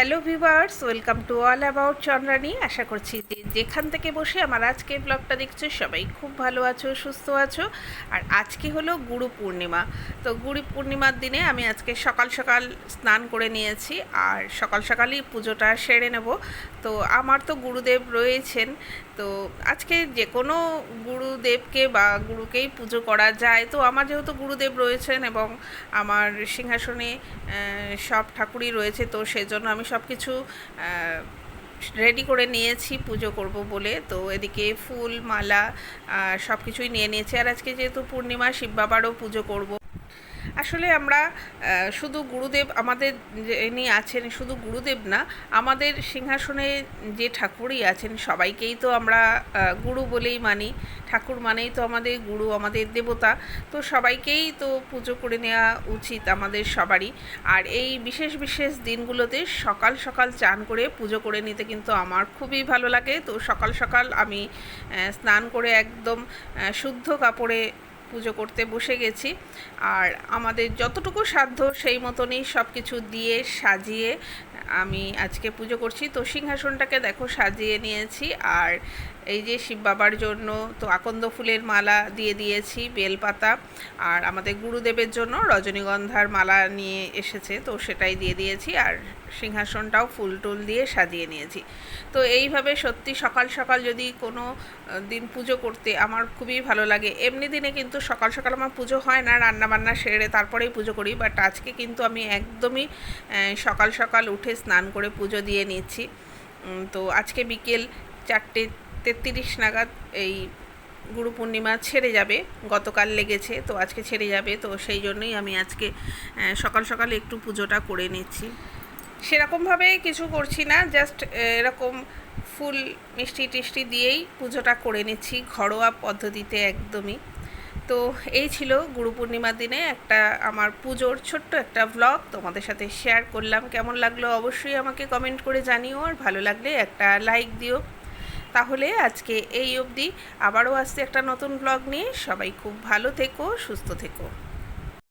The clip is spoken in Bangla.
Hello viewers welcome to all about Chandrani. আশা করছি যে যেখান থেকে বসে আমার আজকের ব্লগটা দেখছ, সবাই খুব ভালো আছো, সুস্থ আছো। আর আজকে হলো গুরু পূর্ণিমা। তো গুরু পূর্ণিমার দিনে আমি আজকে সকাল সকাল স্নান করে নিয়েছি আর সকাল সকালই পুজোটা সেরে নেব। তো আমার তো গুরুদেব রয়েছেন, তো আজকে যে কোনো গুরুদেবকে বা গুরুকেই পুজো করা যায়। তো আমার যেহেতু গুরুদেব রয়েছেন এবং আমার সিংহাসনে সব ঠাকুরই রয়েছে, তো সেজন্য আমি সব কিছু রেডি করে নিয়েছি, পুজো করব বলে। তো এদিকে ফুল, মালা সব কিছুই নিয়ে নিয়েছি। আর আজকে যেহেতু পূর্ণিমা, শিব বাবারও পুজো করব। আসলে আমরা শুধু গুরুদেব আমাদের যিনি আছেন, শুধু গুরুদেব না, আমাদের সিংহাসনে যে ঠাকুরই আছেন, সবাইকেই তো আমরা গুরু বলেই মানি। ঠাকুর মানেই তো আমাদের গুরু, আমাদের দেবতা। তো সবাইকেই তো পুজো করে নেওয়া উচিত আমাদের সবারই। আর এই বিশেষ বিশেষ দিনগুলোতে সকাল সকাল চান করে পুজো করে নিতে কিন্তু আমার খুবই ভালো লাগে। তো সকাল সকাল আমি স্নান করে একদম শুদ্ধ কাপড়ে পুজো করতে বসে গেছি। আর আমাদের যতটুকু সাধ্য সেই মতনই সব কিছু দিয়ে সাজিয়ে আমি আজকে পুজো করছি। তো সিংহাসনটাকে দেখো সাজিয়ে নিয়েছি। আর এই যে শিব বাবার জন্য তো আকন্দ ফুলের মালা দিয়ে দিয়েছি, বেলপাতা। আর আমাদের গুরুদেবের জন্য রজনীগন্ধার মালা নিয়ে এসেছে, তো সেটাই দিয়ে দিয়েছি। আর সিংহাসনটাও ফুল টুল দিয়ে সাজিয়ে নিয়েছি। তো এইভাবে সত্যি সকাল সকাল যদি কোনো দিন পুজো করতে আমার খুবই ভালো লাগে। এমনি দিনে কিন্তু সকাল সকাল আমার পুজো হয় না, রান্নাবান্না সেরে তারপরেই পুজো করি। বাট আজকে কিন্তু আমি একদমই সকাল সকাল উঠে স্নান করে পুজো দিয়ে নিচ্ছি তো আজকে বিকেল চারটে তেত্রিশ নাগাদ এই গুরু পূর্ণিমা ছেড়ে যাবে। গতকাল লেগেছে, তো আজকে ছেড়ে যাবে, তো সেই জন্যই আমি আজকে সকাল সকাল একটু পুজোটা করে নিচ্ছি। সেরকমভাবে কিছু করছি না জাস্ট এরকম ফুল মিষ্টি টিষ্টি দিয়েই পুজোটা করে নিচ্ছি, ঘরোয়া পদ্ধতিতে একদমই। তো এই ছিল গুরু পূর্ণিমার দিনে একটা আমার পুজোর ছোট্ট একটা ব্লগ তোমাদের সাথে শেয়ার করলাম। কেমন লাগল অবশ্যই আমাকে কমেন্ট করে জানিও। আর ভালো লাগলে একটা লাইক দিও। তাহলে আজকে এই অবধি। আবারও আসছে একটা নতুন ব্লগ নিয়ে। সবাই খুব ভালো থেকো, সুস্থ থেকো।